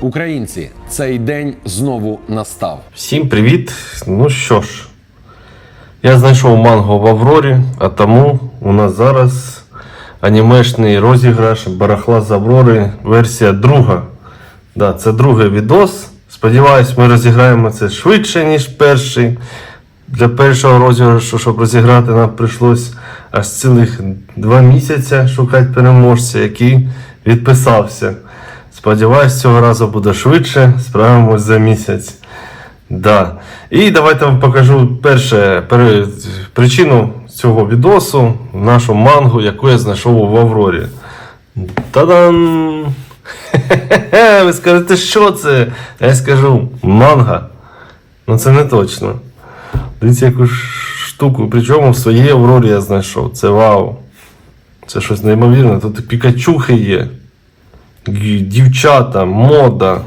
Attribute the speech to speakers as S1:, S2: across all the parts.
S1: Українці, цей день знову настав.
S2: Всім привіт! Ну що ж, я знайшов манго в Аврорі, а тому у нас зараз анімешний розіграш барахла з Аврори, версія друга. Да, це другий відос. Сподіваюсь, ми розіграємо це швидше, ніж перший. Для першого розіграшу, щоб розіграти, нам прийшлось аж цілих два місяці шукати переможця, який відписався. Сподіваюсь, цього разу буде швидше, справимось за місяць. Да. І давайте вам покажу перше причину цього відосу, нашу мангу, яку я знайшов в Аврорі. Та-дам! Ви скажете, що це? Я скажу манга. Ну це не точно. Дивіться, яку штуку. Причому в своїй Аврорі я знайшов. Це вау. Це щось неймовірне. Тут пікачухи є. Дівчата, мода.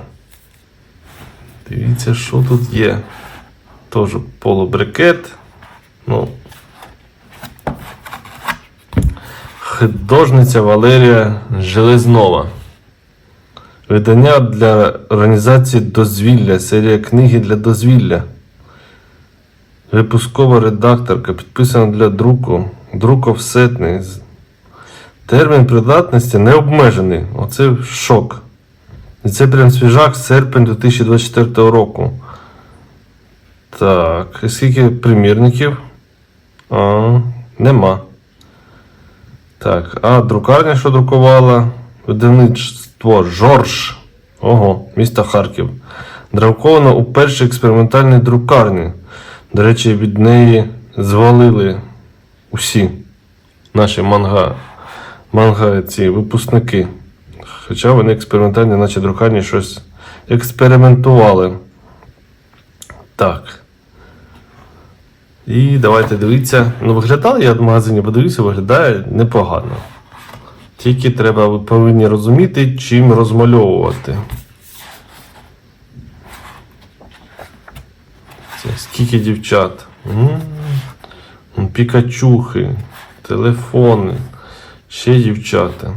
S2: Дивіться, що тут є. Теж полубрикет. Ну. Художниця Валерія Железнова. Видання для організації дозвілля. Серія книги для дозвілля. Випускова редакторка. Підписана для друку. Друк офсетний. Термін придатності не обмежений. Оце шок. І це прям свіжак серпень 2024 року. Так, і скільки примірників? А, нема. Так, а друкарня, що друкувала? Видавництво Жорж. Ого, місто Харків. Друковано у першій експериментальній друкарні. До речі, від неї звалили усі наші манга, манга ці випускники. Хоча вони експериментальні, наче друкарні щось експериментували. Так. І давайте дивитися. Ну, виглядає, я в магазині подивився, виглядає непогано. Тільки треба, ви повинні розуміти, чим розмальовувати. Це скільки дівчат. М, Пікачухи, телефони, ще дівчата.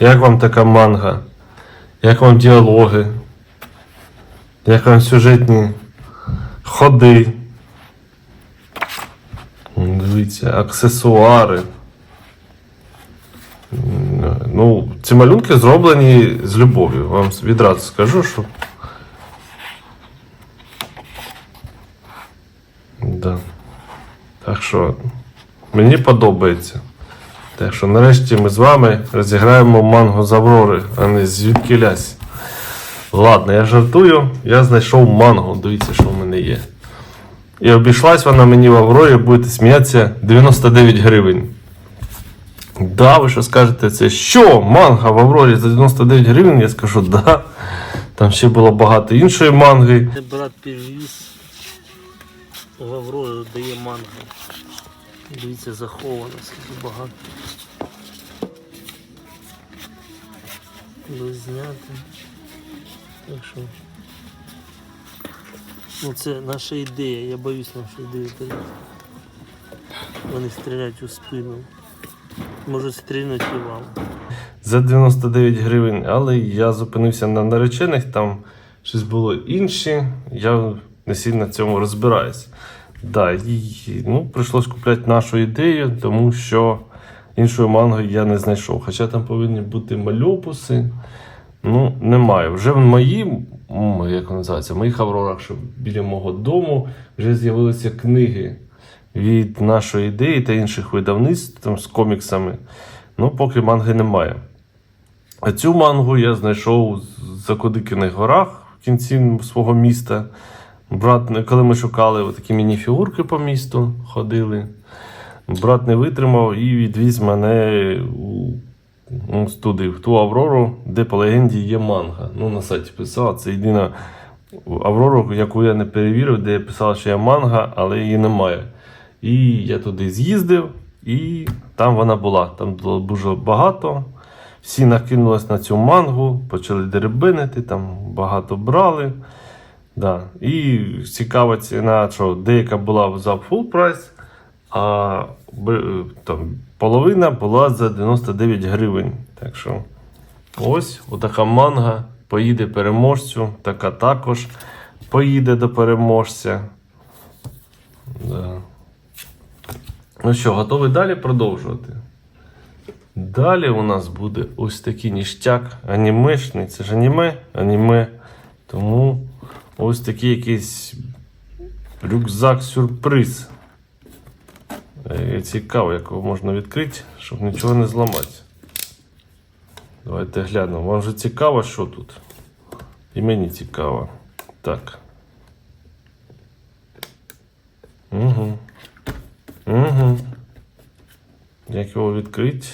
S2: Як вам така манга? Як вам діалоги? Як вам сюжетні ходи? Дивіться, аксесуари. Ну, ці малюнки зроблені з любов'ю. Вам відразу скажу, що. Да. Так що мені подобається. Так що нарешті ми з вами розіграємо мангу з Аврори, а не звідки лясь. Ладно, я жартую, я знайшов мангу. Дивіться, що в мене є. І обійшлась вона мені в Аврорі, будете сміятися, 99 гривень. Да, ви що скажете, це що? Манга в Аврорі за 99 гривень? Я скажу, да. Там ще було багато іншої манги.
S3: Брат підвіз в Аврору дає манго. Дивіться, заховано, скільки багато. Близняти. Так що. Ну це наша ідея, я боюсь нашу ідею перейти. Вони стріляють у спину. Можуть стрільнути і вам.
S2: за 99 гривень, але я зупинився на наречених, там щось було інше, я не сильно в цьому розбираюсь. Да, і, ну, прийшлось купляти нашу ідею, тому що іншої манги я не знайшов. Хоча там повинні бути мальопуси. Ну, немає. Вже в моїй, як називається, в моїх аврорах, що біля мого дому, вже з'явилися книги від нашої ідеї та інших видавництв там, з коміксами. Ну, поки манги немає. А цю мангу я знайшов в Закодикиних горах в кінці свого міста. Брат, коли ми шукали такі міні-фігурки по місту, ходили. Брат не витримав і відвіз мене у, туди, в ту Аврору, де по легенді є манга. Ну, на сайті писав. Це єдина Аврору, яку я не перевірив, де я писала, що є манга, але її немає. І я туди з'їздив, і там вона була. Там було дуже багато. Всі накинулись на цю мангу, почали деребинити, там багато брали. Да. І цікава ціна, що деяка була за full прайс, а там, половина була за 99 гривень. Так що ось отака манга поїде переможцю, така також поїде до переможця. Да. Ну що, готові далі продовжувати? Далі у нас буде ось такий ніштяк анімешний. Це ж аніме, аніме. Тому ось такий якийсь рюкзак-сюрприз. Е, Цікаво, як його можна відкрити, щоб нічого не зламати. Давайте глянемо. Вам же цікаво, що тут? І мені цікаво. Так. Угу. Угу. Як його відкрити?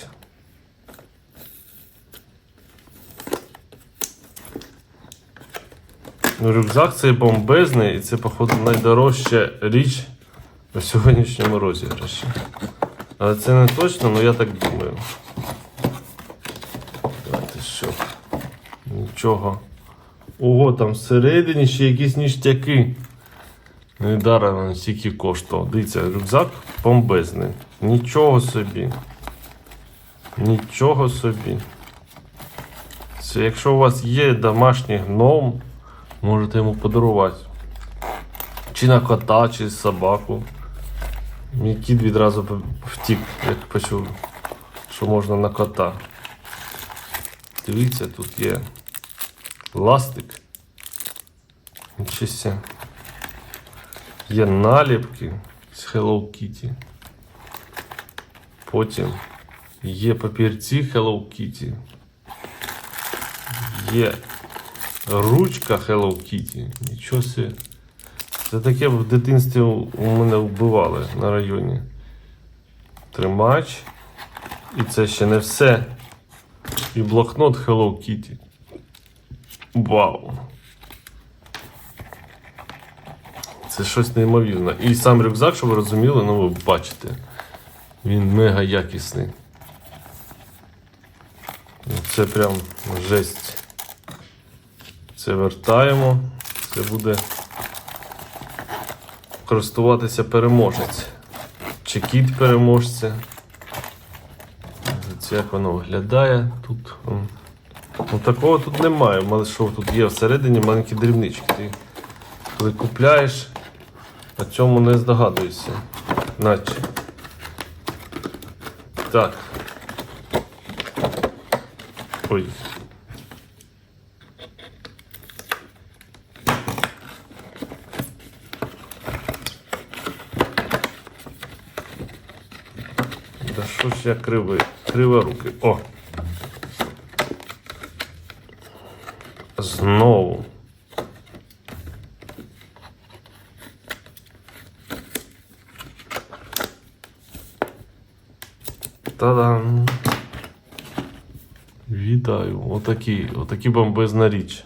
S2: Рюкзак цей бомбезний, і це, походу, найдорожча річ у сьогоднішньому розіграші. Але це не точно, але я так думаю. Давайте що. Нічого. Ого, там всередині ще якісь ніштяки. Недаром він стільки коштував. Дивіться, рюкзак бомбезний. Нічого собі. Нічого собі. Це якщо у вас є домашній гном, можете йому подарувати. Чи на кота, чи собаку. Мій кіт відразу втік, як почув, що можна на кота. Дивіться, тут є ластик. Нічого. Є наліпки з Hello Kitty. Потім є папірці Hello Kitty. Є ручка Hello Kitty. Нічого собі. Це таке в дитинстві у мене вбивали на районі. Тримач. І це ще не все. І блокнот Hello Kitty. Вау! Це щось неймовірне. І сам рюкзак, щоб ви розуміли, ну ви бачите. Він мега якісний. Це прям жесть. Це вертаємо. Це буде користуватися переможець. Чи кіт переможця. Це як воно виглядає тут. Ну такого тут немає. Але що тут є всередині маленькі дрібнички. Ти коли купляєш, о цьому не здогадуєшся. Наче. Так. Ой. Да що ж я кривий? Крива руки. О! Знову. Та-дам! Вітаю! Отакі, отакі бомбезна річ.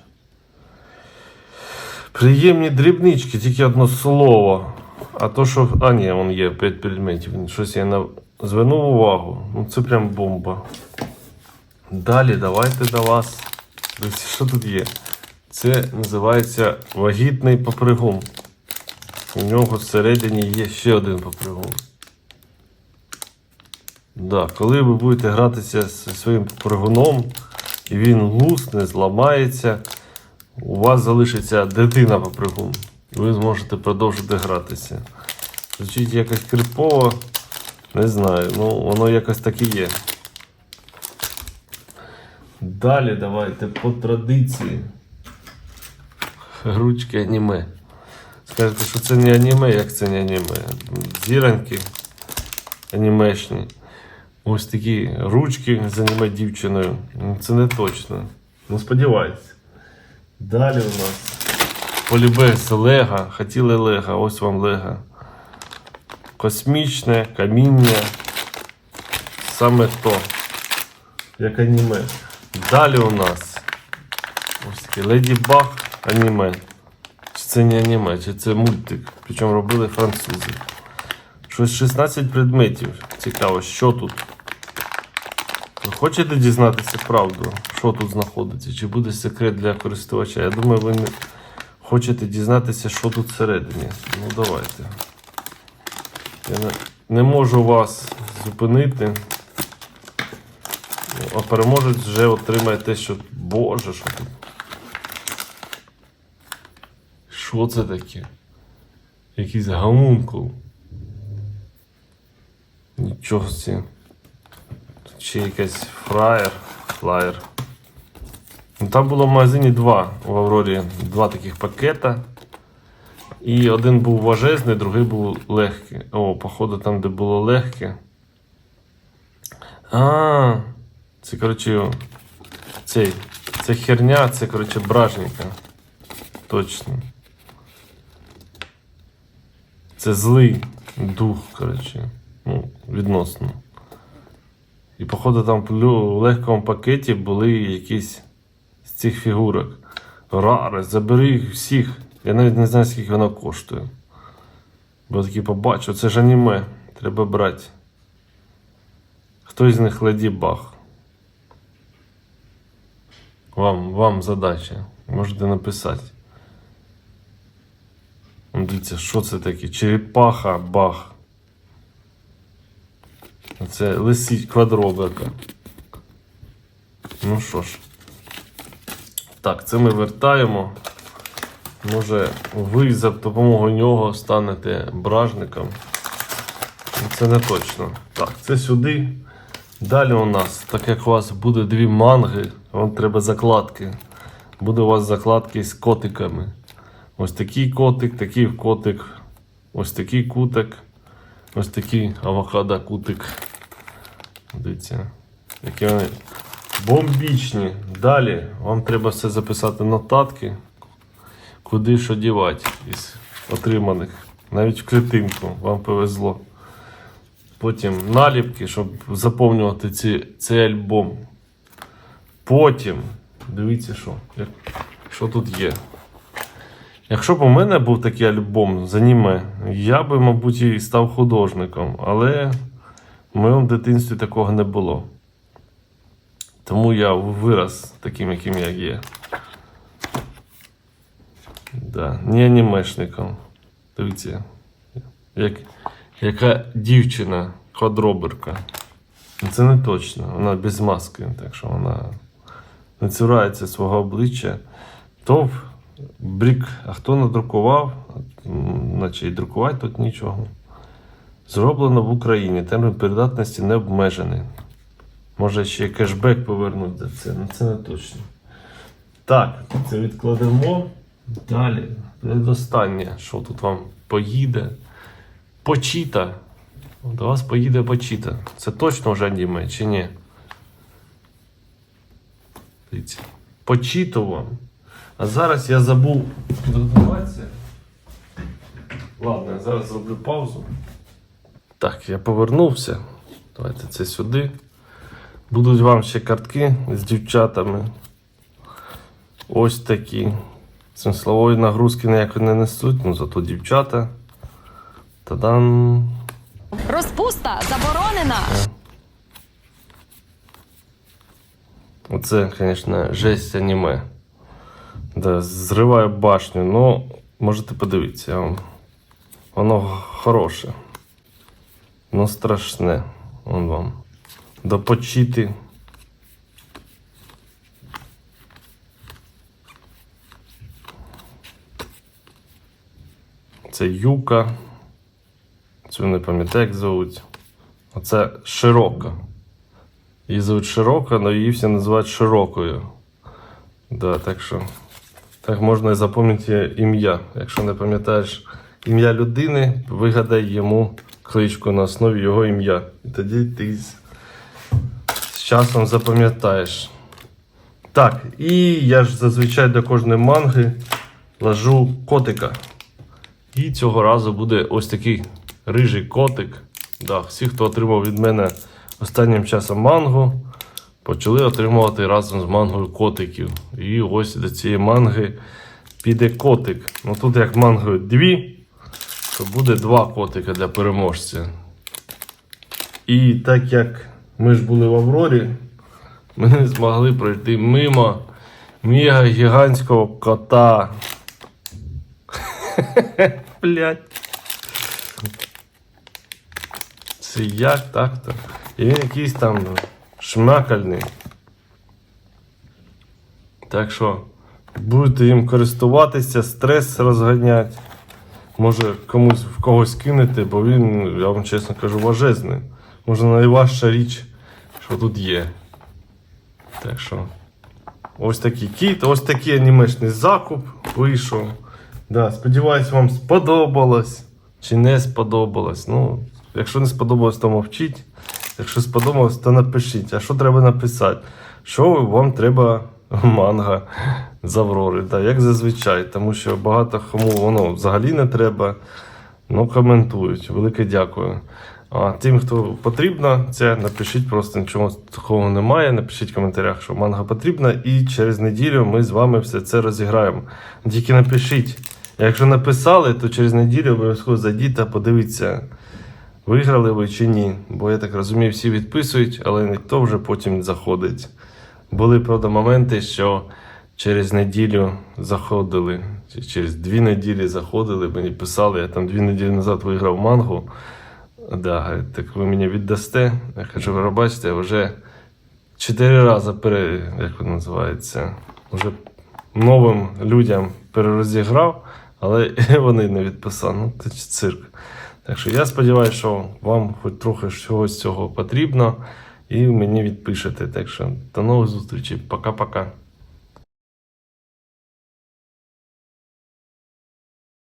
S2: Приємні дрібнички, тільки одно слово. А то, що. А, ні, вон є 5 предметів. Щось я на... звернув увагу. Ну це прям бомба. Далі давайте до вас. Що тут є? Це називається вагітний попригун. У нього всередині є ще один попригун. Да, коли ви будете гратися зі своїм попригуном, і він лусне, зламається, у вас залишиться дитина попригун. Ви зможете продовжити гратися. Звучить якось крипово, не знаю, ну воно якось так і є. Далі давайте по традиції. Ручки аніме. Скажете, що це не аніме, як це не аніме. Зіранки анімешні. Ось такі ручки з аніме дівчиною. Ну, Це не точно. Ну сподіваюся. Далі у нас полібес Лего. Хотіли Лего, ось вам Лего. Космічне, каміння. Саме то. Як аніме. Далі у нас ось такий Леді Баг аніме. Чи це не аніме, чи це мультик. Причому робили французи. Щось 16 предметів. Цікаво, що тут? Ви хочете дізнатися правду, що тут знаходиться? Чи буде секрет для користувача? Я думаю, ви не хочете дізнатися, що тут всередині. Ну давайте. Я не, не можу вас зупинити. А переможець вже отримає те, що... Боже, що тут. Що це таке? Якийсь гамункул. Нічого ці. Тут ще якась фраєр. Флаєр. Ну, там було в магазині два в Аврорі, два таких пакета. І один був важезний, другий був легкий. О, походу, там, де було легке. А, це, коротше, цей. Це херня, це, коротше, бражника. Точно. Це злий дух, коротше. Ну, відносно. І, походу, там в легкому пакеті були якісь з цих фігурок. Рари, забери їх всіх. Я навіть не знаю, скільки воно коштує. Бо таки побачив, це ж аніме. Треба брати. Хто із них леді Бах? Вам, вам задача. Можете написати. Ну, Дивіться, що це таке? Черепаха бах. Це лисі квадроберка. Ну що ж. Так, це ми вертаємо. Може, ви за допомогою нього станете бражником. Це не точно. Так, це сюди. Далі у нас, так як у вас буде дві манги, вам треба закладки. Буде у вас закладки з котиками. Ось такий котик, такий котик, ось такий кутик, ось такий авокадо кутик. Дивіться, які вони бомбічні. Далі вам треба все записати нотатки, куди що дівати із отриманих. Навіть в клітинку вам повезло. Потім наліпки, щоб заповнювати ці, цей альбом. Потім, дивіться, що, як, що тут є. Якщо б у мене був такий альбом з аніме, я би, мабуть, і став художником, але в моєму дитинстві такого не було. Тому я вираз таким, яким я є. Да, не анімешником. Дивіться, як, яка дівчина квадроберка. Ну, Це не точно, вона без маски, так що вона не цурається свого обличчя. То брік, а хто надрукував, наче і друкувати тут нічого. Зроблено в Україні. Термін передатності не обмежений. Може ще кешбек повернуть за це, ну це не точно. Так, це відкладемо. Далі. Предостаннє, що тут вам поїде. Почіта. До вас поїде почіта. Це точно вже аніме чи ні? Дивіться. Почіту вам. А зараз я забув підготуватися. Ладно, я зараз зроблю паузу. Так, я повернувся. Давайте це сюди. Будуть вам ще картки з дівчатами. Ось такі. Смислової нагрузки ніякої не несуть, ну зато дівчата. Та-дам!
S4: Розпуста заборонена.
S2: Оце, звісно, жесть аніме. Да, зриває башню, ну, можете подивитися. я вам. Воно хороше. Ну страшне. Вон вам. Допочити. Це юка. Цю не пам'ятаю, як звуть. Оце широка. Її звуть Широка, але її всі називають Широкою. Да, так що так можна і запам'ятати ім'я. Якщо не пам'ятаєш ім'я людини, вигадай йому кличку на основі його ім'я. І тоді ти з, часом запам'ятаєш. Так, і я ж зазвичай до кожної манги ложу котика. І цього разу буде ось такий рижий котик. Да, всі, хто отримав від мене останнім часом мангу, почали отримувати разом з мангою котиків. І ось до цієї манги піде котик. Ну тут як манги дві, то буде два котика для переможця. І так як ми ж були в Аврорі, ми не змогли пройти мимо мега гігантського кота. Блять. Це як так-то? І він якийсь там шмакальний. Так що Будете їм користуватися, стрес розганяти. Може комусь в когось кинете, бо він, я вам чесно кажу, важезний. Може найважча річ, що тут є. Так що. Ось такий кіт, ось такий анімешний закуп вийшов. Да, сподіваюсь, вам сподобалось. Чи не сподобалось. Ну, якщо не сподобалось, то мовчіть. Якщо сподобалось, то напишіть. А що треба написати? Що вам треба манга з Аврори? Да, як зазвичай, тому що багато кому воно взагалі не треба. Ну, коментують. Велике дякую. А тим, хто потрібно, це напишіть просто нічого такого немає. Напишіть в коментарях, що манга потрібна, і через неділю ми з вами все це розіграємо. Тільки напишіть. Якщо написали, то через неділю обов'язково зайдіть та подивіться, виграли ви чи ні. Бо я так розумію, всі відписують, але ніхто вже потім заходить. Були, правда, моменти, що через неділю заходили, чи через дві неділі заходили, мені писали, я там дві неділі назад виграв мангу. Да, так ви мені віддасте. Я кажу, ви бачите, вже чотири рази пере, як воно називається, вже новим людям перерозіграв, але вони не відписали. Ну, це цирк. Так що я сподіваюся, що вам хоч трохи чогось цього потрібно, і мені відпишете. Так що до нових зустрічей. Пока-пока.